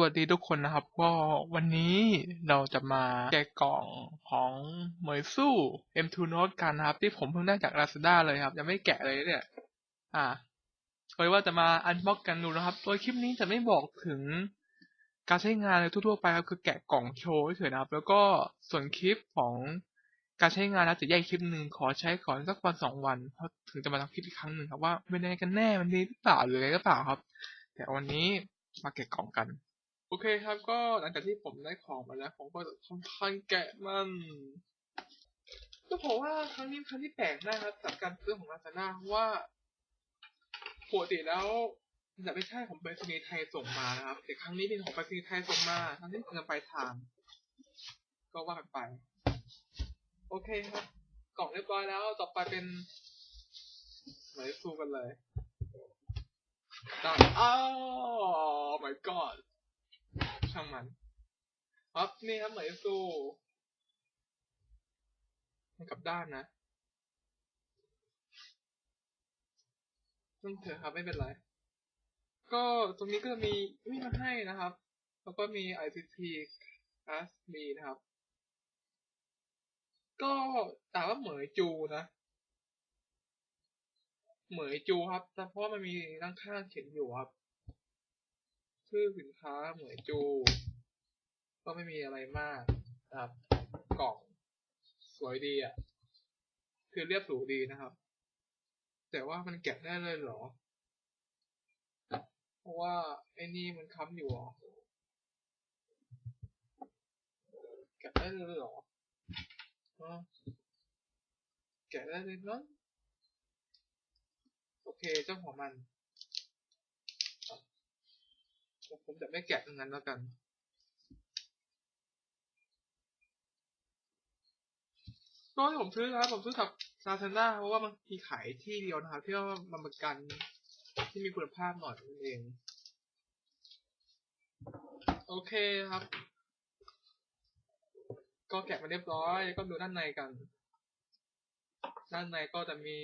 วัสดีทุกคนนะครับ ก็วันนี้เราจะมาแกะกล่องของเหมยสู้ M2 Note กันนะครับ ที่ผมเพิ่งได้จาก Lazada เลยครับ ยังไม่แกะเลยเนี่ย อ่าก็เลยว่าจะมาอันบ็อกกันดูนะครับโดยคลิปนี้จะไม่บอกถึงการใช้งานเลยทั่วๆไปครับคือแกะกล่องโชว์เฉยๆนะครับ แล้วก็ส่วนคลิปของการใช้งานนะจะแยกคลิปหนึ่งขอใช้ก่อนสักวันสองวันเพราะถึงจะมาทำคลิปอีกครั้งหนึ่งครับว่าเป็นยังไงกันแน่มันดีหรือเปล่าหรืออะไรหรือเปล่าครับ แต่วันนี้มาแกะกล่องกัน โอเคครับ ก็หลังจากที่ผมได้ของมาแล้ว ผมก็จะทำการแกะมันก็พบอกว่าครั้งนี้ครั้งที่แปลกมากครับกับการซื้อของลาซาด้าเพราะว่าปกติแล้วจะไม่ใช่ของไปรษณีย์ไทยส่งมานะครับแต่ครั้งนี้เป็นของไปรษณีย์ไทยส่งมาทั้งที่เงินปลายทาง ก็ว่ากันไป โอเคครับ กล่องเรียบร้อยแล้วต่อไปเป็นไหนสู้กันเลยได้อ้าว my god ช่างมันครับนี่ครับเหมยซูมันกลับด้านนะซึ่งเถอะครับไม่เป็นไร ก็ตรงนี้ก็จะมีมีมาให้นะครับ แล้วก็มี ICT Class B นะครับ ก็แต่ว่าเหมยจูนะ เหมยจูครับ แต่เพราะมันมีด้านข้างเขียนอยู่ครับ ชื่อสินค้าเหมยจู ก็ไม่มีอะไรมากนะครับ กล่องสวยดีอะ คือเรียบหรูดีนะครับ แต่ว่ามันแกะได้เลยเหรอ เพราะว่าไอ้นี่มันค้ำอยู่อะแกะได้เลยเหรออ๋อแกะได้เลยเนาะโอเคเจ้าของมัน ผมจะไม่แกะตรงนั้นแล้วกัน ก็ที่ผมซื้อครับ ผมซื้อกับซาซาน่าเพราะว่ามันมีขายที่เดียวนะครับที่ว่ามันประกันที่มีคุณภาพหน่อยนั่นเอง โอเคครับ ก็แกะมาเรียบร้อย ก็ดูด้านในกัน ด้านในก็จะมี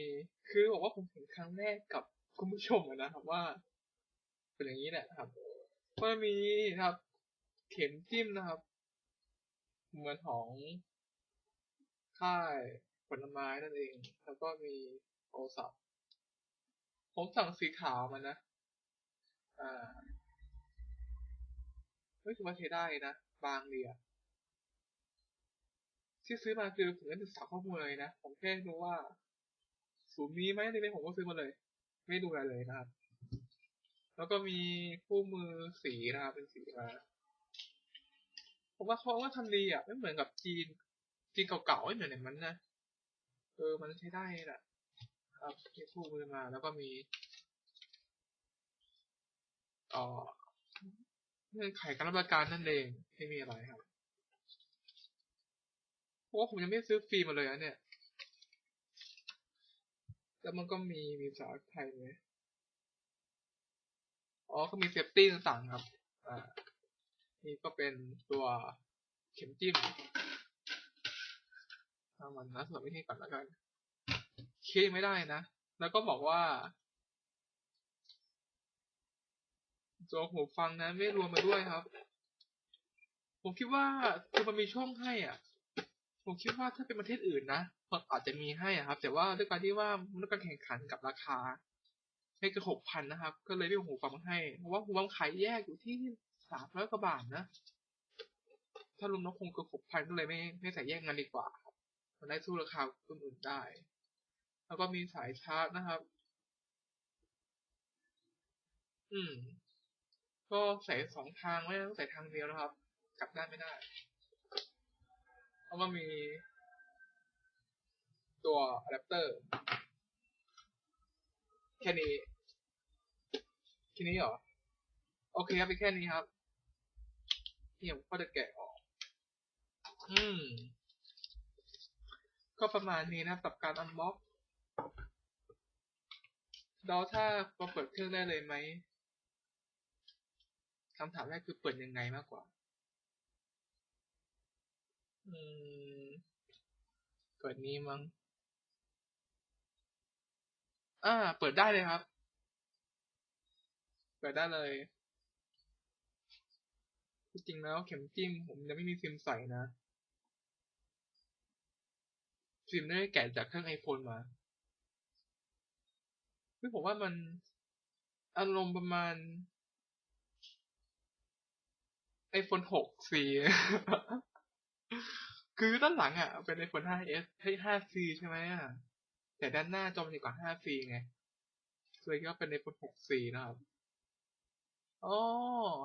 คือบอกว่าผมเห็นครั้งแรกกับคุณผู้ชมนะครับว่า เป็นอย่างนี้แหละครับ ก็มีครับ เข็มจิ้มนะครับ เหมือนของค่ายผลไม้นั่นเอง แล้วก็มีโทรศัพท์ ผมสั่งสีขาวมานะ อ่าเฮ้ยถือว่าใช้ได้นะ บางเดีอะที่ซื้อมาคือผมไม่ได้ศึกษาข้อมูลเลยนะ ผมแค่รู้ว่า ศูนย์มีไหมในนี้ผมก็ซื้อมาเลย ไม่ดูอะไรเลยนะครับ แล้วก็มีคู่มือสีนะครับเป็นสีมาผมว่าเขาว่าทำดีอะไม่เหมือนกับจีน จีนเก่าๆไม่เหมือนอย่างนั้นนะเออมันใช้ได้แหละครับมีคู่มือมา แล้วก็มีอ่อเงื่อนไขการรับประกันนั่นเองไม่มีอะไรครับเพราะผมยังไม่ซื้อฟรีมาเลยนะเนี่ยแล้วมันก็มีมีภาษาไทยไหม อ๋อก็มีเซฟตี้ต่างๆครับ อ่า นี่ก็เป็นตัวเข็มจิ้มทางมันนะสำหรับวิธีก่อนแล้วกันเคไม่ได้นะ แล้วก็บอกว่าตัวหูฟังนั้นไม่รวมมาด้วยครับ ผมคิดว่าคือมันมีช่องให้อะ ผมคิดว่าถ้าเป็นประเทศอื่นนะมันอาจจะมีให้อะครับ แต่ว่าด้วยการที่ว่ามันต้องการแข่งขันกับราคา ไม่เกินหกพันนะครับ ก็เลยไม่เอาหูฟังให้ เพราะว่าหูฟังขายแยกอยู่ที่สามร้อยกว่าบาทนะ ถ้ารวมน้องคงเกินหกพันก็เลยไม่ไม่ใส่แยกกันดีกว่าครับมันได้สู้ราคาคนอื่นได้ แล้วก็มีสายชาร์จนะครับ อืม ก็ใส่สองทางไม่ต้องใส่ทางเดียวนะครับ กลับด้านไม่ได้แล้วก็มีตัวอะแดปเตอร์แค่นี้ ค่นี้เหรอ โอเคครับเป็นแค่นี้ครับเนี่ผมก็จะแกะออก อืม ก็ประมาณนี้นะกับการอันบ็อกแล้วถ้าเราเปิดเครื่องได้เลยไหมคำถามแรกคือเปิดยังไงมากกว่า อืมเปิดนี้มั้ง อ่า เปิดได้เลยครับ เปิดได้เลยจริงแล้วเข็มจิ้มผมยังไม่มีซิมใส่นะ ซิมได้แกะจากเครื่องไอโฟนมาคือผมว่ามันอารมณ์ประมาณ iPhone 6 C คือด้านหลังอะ เป็น iPhone 5s ให้ 5C ใช่ไหมอะ แต่ด้านหน้าจอมันใหญ่กว่า 5C ไงเลยก็เป็น iPhone 6C นะครับ อ๋อ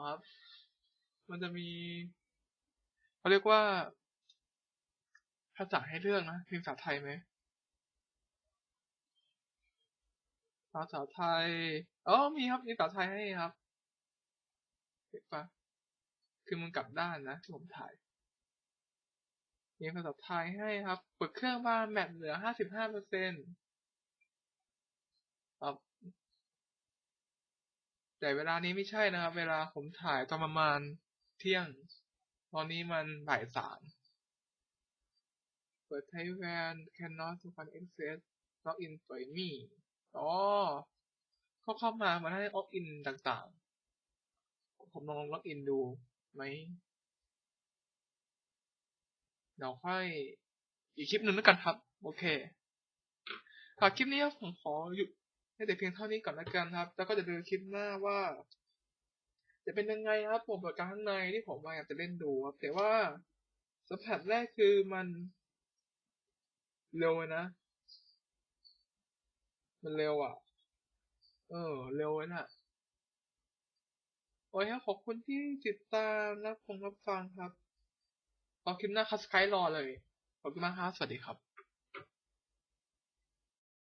ครับ มันจะมีเขาเรียกว่า ภาษาให้เลือกนะมีภาษาไทยไหมภาษาไทยอ๋อมีครับมีภาษาไทยให้ครับเห็นปะคือมันกลับด้านนะที่ผมถ่ายมีภาษาไทยให้ครับเปิดเครื่องมาแมทเหลือห้าสิบห้าเปอร์เซ็นต์ครับ แต่เวลานี้ไม่ใช่นะครับ เวลาผมถ่ายตอนประมาณเที่ยง ตอนนี้มันบ่ายสามเปิดไทแวน cannot find access login for me อ๋อเขาเข้ามามาให้ login ต่างๆ ผมลองล็อกอินดูไหมเดี๋ยวค่อยอีกคลิปหนึ่งแล้วกันครับ โอเคครับคลิปนี้ผมขอหยุด ให้แต่เพียงเท่านี้ก่อนล้วกันครับ แล้วก็จะดูคลิปหน้าว่า จะเป็นยังไงครับผมประการข้างในที่ผมมาอยากจะเล่นดูครับแต่ว่าสัมผัสแรกคือมันเร็วนะ มันเร็วอะ เออ เร็วนะโอ้ยครับขอบคุณที่ติดตามรับฟังรับฟังครับ รอคลิปหน้าคัสไครรอเลย ขอบคุณมากครับ สวัสดีครับ